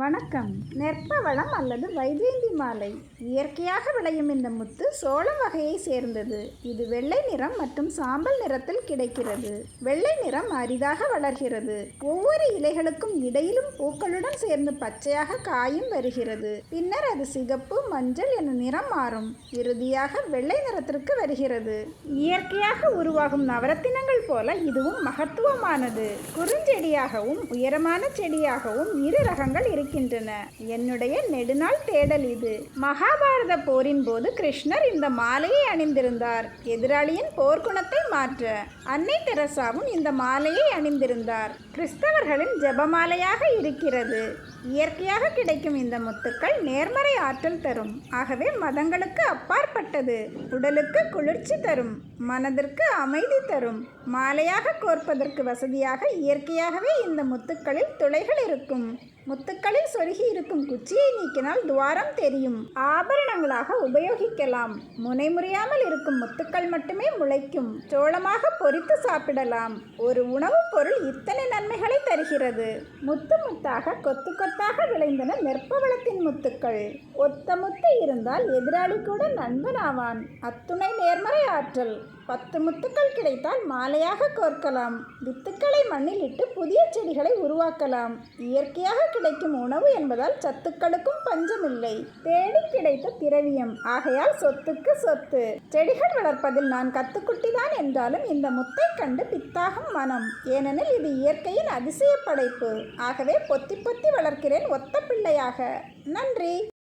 வணக்கம். நெற்பவளம் அல்லது வைஜெயந்தி மாலை. இயற்கையாக விளையும் இந்த முத்து சோள வகையை சேர்ந்தது. இது வெள்ளை நிறம் மற்றும் சாம்பல் நிறத்தில் கிடைக்கிறது. வெள்ளை நிறம் அரிதாக வளர்கிறது. ஒவ்வொரு இலைகளுக்கும் இடையிலும் பூக்களுடன் சேர்ந்து பச்சையாக காயும் வருகிறது. பின்னர் அது சிகப்பு மஞ்சள் என நிறம் மாறும். இறுதியாக வெள்ளை நிறத்திற்கு வருகிறது. இயற்கையாக உருவாகும் நவரத்தினங்கள் போல இதுவும் மகத்துவமானது. குறுஞ்செடியாகவும் உயரமான செடியாகவும் இரு ரகங்கள் இருக்கின்றன. என்னுடைய நெடுநாள் தேடல் இது. மகாபாரத போரின் போது கிருஷ்ணர் இந்த மாலையை அணிந்திருந்தார். எதிராளியின் போர்க்குணத்தை மாற்ற அன்னை தெரசாவும் இந்த மாலையை அணிந்திருந்தார். கிறிஸ்தவர்களின் ஜபமாலையாக இருக்கிறது. இயற்கையாக கிடைக்கும் இந்த முத்துக்கள் நேர்மறை ஆற்றல் தரும். ஆகவே மதங்களுக்கு அப்பாற்பட்டது. உடலுக்கு குளிர்ச்சி தரும். மனதிற்கு அமைதி தரும். மாலையாக கோர்ப்பதற்கு வசதியாக இயற்கையாகவே இந்த முத்துக்களில் துளைகள் இருக்கும். முத்துக்களில் சொருகி இருக்கும் குச்சியை நீக்கினால் துவாரம் தெரியும். ஆபரணங்களாக உபயோகிக்கலாம். முனை முறியாமல் இருக்கும் முத்துக்கள் மட்டுமே முளைக்கும். சோளமாக பொரித்து சாப்பிடலாம். ஒரு உணவுப் பொருள் இத்தனை நன்மைகளை தருகிறது. முத்து முத்தாக கொத்து கொத்தாக விளைந்தன நெற்பவளத்தின் முத்துக்கள். ஒத்த முத்து இருந்தால் எதிராளி கூட நண்பனாவான். அத்துணை நேர்மறை ஆற்றல். பத்து முத்துக்கள் கிடைத்தால் மாலையாக கோர்க்கலாம். வித்துக்களை மண்ணில் இட்டு புதிய செடிகளை உருவாக்கலாம். இயற்கையாக கிடைக்கும் உணவு என்பதால் சத்துக்களுக்கும் பஞ்சமில்லை. தேடி கிடைத்த திரவியம். ஆகையால் சொத்துக்கு சொத்து. செடிகள் வளர்ப்பதில் நான் கத்துக்குட்டிதான் என்றாலும் இந்த முத்தை கண்டு பித்தாகும் மனம். ஏனெனில் இது இயற்கையின் அதிசய படைப்பு. ஆகவே பொத்தி பொத்தி வளர்க்கிறேன் ஒத்த பிள்ளையாக. நன்றி.